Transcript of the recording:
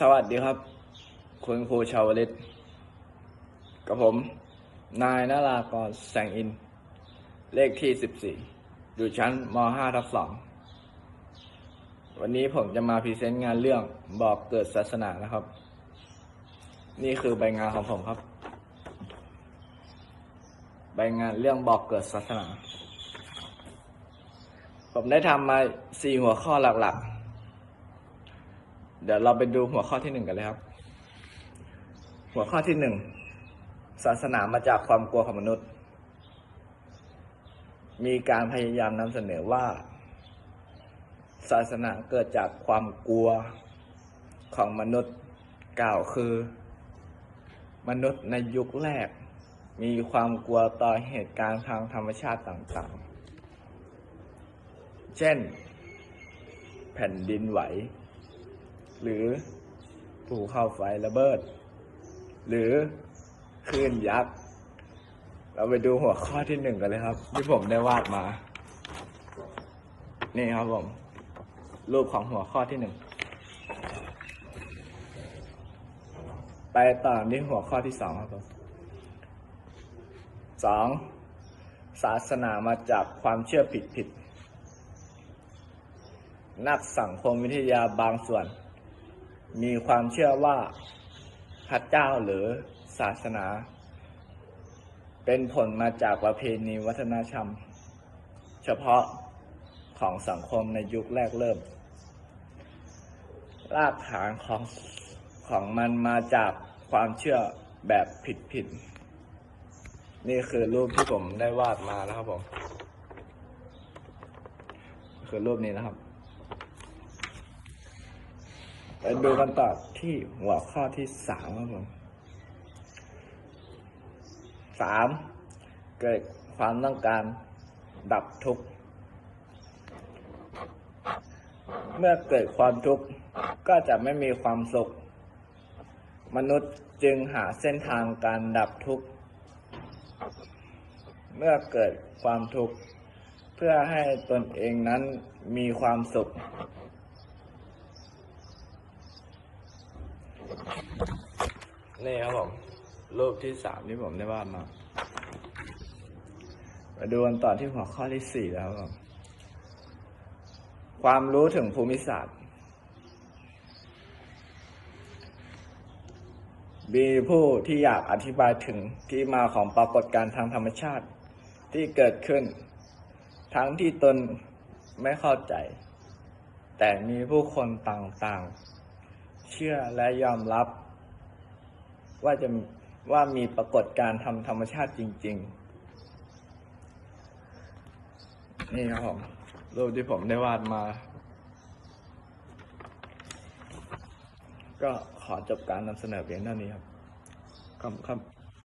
สวัสดีครับ คุณครูชาวลิตกับผม นายนารากรแสงอิน เลขที่สิบสี่อยู่ชั้นมห้าทับสองวันนี้ผมจะมาพรีเซนต์งานเรื่องบอกเกิดศาสนานะครับ นี่คือใบงานของผมครับ ใบงานเรื่องบอกเกิดศาสนา ผมได้ทำมาสี่หัวข้อหลักๆ เดี๋ยวเราไปดูหัวข้อที่หนึ่งกันเลยครับ หัวข้อที่หนึ่งศาสนามาจากความกลัวของมนุษย์ มีการพยายามนำเสนอว่า ศาสนาเกิดจากความกลัวของมนุษย์กล่าวคือ มนุษย์ในยุคแรก มีความกลัวต่อเหตุการณ์ทางธรรมชาติต่างๆ เช่น แผ่นดินไหว หรือภูเขาไฟระเบิด หรือคลื่นยักษ์ เราไปดูหัวข้อที่หนึ่งกันเลยครับ ที่ผมได้วาดมา นี่ครับผม รูปของหัวข้อที่หนึ่งไปต่อที่หัวข้อที่สองครับผมสองศาสนามาจากความเชื่อผิดผิดๆนักสังคมวิทยาบางส่วน มีความเชื่อว่าพระเจ้าหรือศาสนา เป็นผลมาจากประเพณีวัฒนธรรม เฉพาะของสังคมในยุคแรกเริ่ม รากฐานของของมันมาจากความเชื่อแบบผิดๆ นี่คือรูปที่ผมได้วาดมานะครับผม คือรูปนี้นะครับ ไป ดูกันต่อที่หัวข้อที่สามครับผมสามเกิดความต้องการดับทุกข์ เมื่อเกิดความทุกข์ก็จะไม่มีความสุข มนุษย์จึงหาเส้นทางการดับทุกข์ เมื่อเกิดความทุกข์ เพื่อให้ตนเองนั้นมีความสุข นี่ครับผมรูปที่สามที่ผมได้วาดมา มาดูกันต่อที่หัวข้อที่สี่แล้วครับความรู้ถึงภูมิศาสตร์ มีผู้ที่อยากอธิบายถึงที่มาของปรากฏการณ์ทางธรรมชาติที่เกิดขึ้น ทั้งที่ตนไม่เข้าใจ แต่มีผู้คนต่างๆ เชื่อและยอมรับ ว่าจะว่ามีปรากฏการณ์ทำธรรมชาติจริง ๆ นี่ครับผมรูปที่ผมได้วาดมา ก็ขอจบการนำเสนอเพียงเท่านี้ครับ ขอบคุณครับ